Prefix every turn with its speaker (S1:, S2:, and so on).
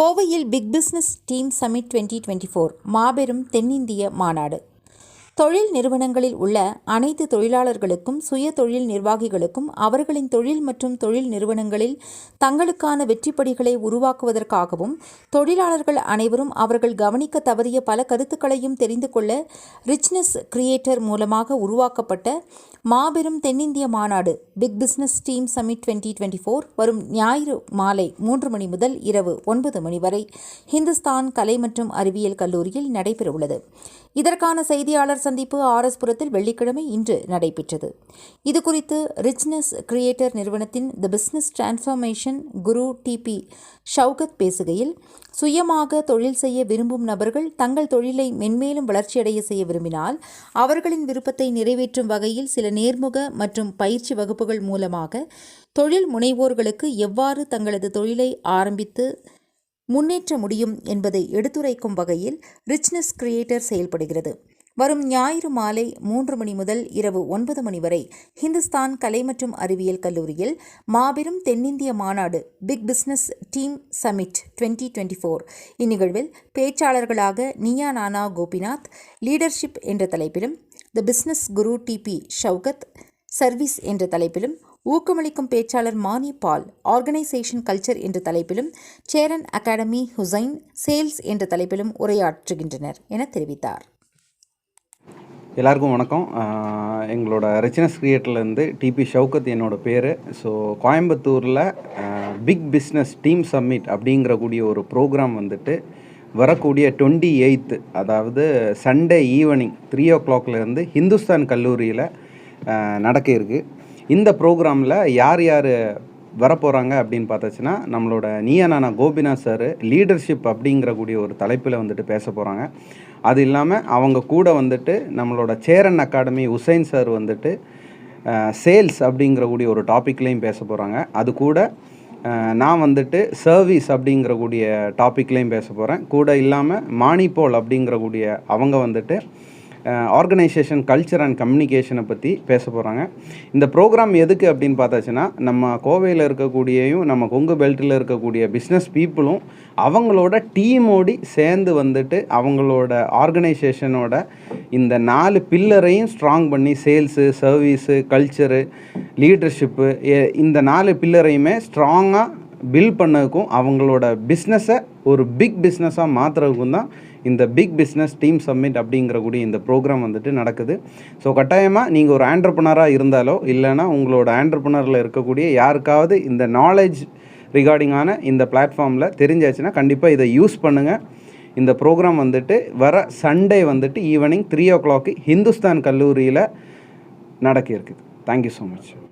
S1: கோவையில் big business team summit twenty twenty four மாபெரும் தென்னிந்திய மாநாடு. தொழில் நிறுவனங்களில் உள்ள அனைத்து தொழிலாளர்களுக்கும் சுய தொழில் நிர்வாகிகளுக்கும் அவர்களின் தொழில் மற்றும் தொழில் நிறுவனங்களில் தங்களுக்கான வெற்றிப்படிகளை உருவாக்குவதற்காகவும் தொழிலாளர்கள் அனைவரும் அவர்கள் கவனிக்க தவறிய பல கருத்துக்களையும் தெரிந்து கொள்ள ரிச்னஸ் கிரியேட்டர் மூலமாக உருவாக்கப்பட்ட மாபெரும் தென்னிந்திய மாநாடு big business team summit twenty twenty four வரும் ஞாயிறு மாலை மூன்று மணி முதல் இரவு ஒன்பது மணி வரை ஹிந்துஸ்தான் கலை மற்றும் அறிவியல் கல்லூரியில் நடைபெறவுள்ளது. இதற்கான செய்தியாளர் சந்திப்பு ஆர்எஸ்புரத்தில் வெள்ளிக்கிழமை இன்று நடைபெற்றது. இதுகுறித்து ரிச்னஸ் கிரியேட்டர் நிறுவனத்தின் the business transformation guru TP Shoukath பேசுகையில் சுயமாக தொழில் செய்ய விரும்பும் நபர்கள் தங்கள் தொழிலை மென்மேலும் வளர்ச்சியடைய செய்ய விரும்பினால் அவர்களின் விருப்பத்தை நிறைவேற்றும் வகையில் சில நேர்முக மற்றும் பயிற்சி வகுப்புகள் மூலமாக தொழில் முனைவோர்களுக்கு எவ்வாறு தங்களது தொழிலை ஆரம்பித்து முன்னேற்ற முடியும் என்பதை எடுத்துரைக்கும் வகையில் ரிச்னஸ் கிரியேட்டர் செயல்படுகிறது. வரும் ஞாயிறு மாலை மூன்று மணி முதல் இரவு ஒன்பது மணி வரை ஹிந்துஸ்தான் கலை மற்றும் அறிவியல் கல்லூரியில் மாபெரும் தென்னிந்திய மாநாடு big business team summit twenty twenty four இந்நிகழ்வில் பேச்சாளர்களாக நியா நானா கோபிநாத் லீடர்ஷிப் என்ற தலைப்பிலும் the business guru DP Shaukat service என்ற தலைப்பிலும் ஊக்கமளிக்கும் பேச்சாளர் மானி பால் ஆர்கனைசேஷன் கல்ச்சர் என்ற தலைப்பிலும் சேரன் அகாடமி ஹுசைன் சேல்ஸ் என்ற தலைப்பிலும் உரையாற்றுகின்றனர் என தெரிவித்தார்.
S2: எல்லாருக்கும் வணக்கம். எங்களோட ரிச்னஸ் கிரியேட்டர்லேருந்து டிபி ஷவுகத் என்னோட பேர். ஸோ கோயம்புத்தூரில் பிக் பிஸ்னஸ் டீம் சம்மிட் அப்படிங்கிற கூடிய ஒரு ப்ரோக்ராம் வந்துட்டு வரக்கூடிய டுவெண்ட்டி எயித்து அதாவது சண்டே ஈவினிங் த்ரீ ஓ கிளாக்லேருந்து ஹிந்துஸ்தான் கல்லூரியில் நடக்க இருக்குது இந்த ப்ரோக்ராமில் யார் யார் வரப்போகிறாங்க அப்படின்னு பார்த்தாச்சுன்னா நம்மளோட நீயானா கோபினா சார் லீடர்ஷிப் அப்படிங்கிற கூடிய ஒரு தலைப்பில் வந்துட்டு பேச போகிறாங்க அது இல்லாமல் அவங்க கூட வந்துட்டு நம்மளோட சேரன் அகாடமி உசைன் சார் வந்துட்டு சேல்ஸ் அப்படிங்கிற கூடிய ஒரு டாப்பிக்லேயும் பேச போகிறாங்க அது கூட நான் வந்துட்டு சர்வீஸ் அப்படிங்கிற கூடிய டாப்பிக்லேயும் பேச போகிறேன் கூட இல்லாமல் மானிபோல் அப்படிங்கிற கூடிய அவங்க வந்துட்டு ஆர்கனைசேஷன் கல்ச்சர் அண்ட் கம்யூனிகேஷனை பற்றி பேச போகிறாங்க இந்த ப்ரோக்ராம் எதுக்கு அப்படின்னு பார்த்தாச்சுன்னா நம்ம கோவையில் இருக்கக்கூடியயும் நம்ம கொங்கு பெல்ட்டில் இருக்கக்கூடிய பிஸ்னஸ் பீப்புளும் அவங்களோட டீமோடி சேர்ந்து வந்துட்டு அவங்களோட ஆர்கனைசேஷனோட இந்த நாலு பில்லரையும் ஸ்ட்ராங் பண்ணி சேல்ஸு சர்வீஸு கல்ச்சரு லீடர்ஷிப்பு இந்த நாலு பில்லரையுமே ஸ்ட்ராங்காக பில்ட் பண்ணதுக்கும் அவங்களோட பிஸ்னஸை ஒரு பிக் பிஸ்னஸாக மாற்றுறதுக்கும் தான் இந்த பிக் பிஸ்னஸ் டீம் சம்மிட் அப்படிங்கிற கூடிய இந்த ப்ரோக்ராம் வந்துட்டு நடக்குது. ஸோ கட்டாயமாக நீங்கள் ஒரு ஆண்டர்பனராக இருந்தாலோ இல்லைன்னா உங்களோட ஆண்டர்பனரில் இருக்கக்கூடிய யாருக்காவது இந்த நாலேஜ் ரிகார்டிங்கான இந்த பிளாட்ஃபார்மில் தெரிஞ்சாச்சுன்னா கண்டிப்பாக இதை யூஸ் பண்ணுங்கள் இந்த ப்ரோக்ராம் வந்துட்டு வர சண்டே வந்துட்டு evening three o'clock Hindustan கல்லூரியில் நடக்க இருக்குது தேங்க்யூ ஸோ மச்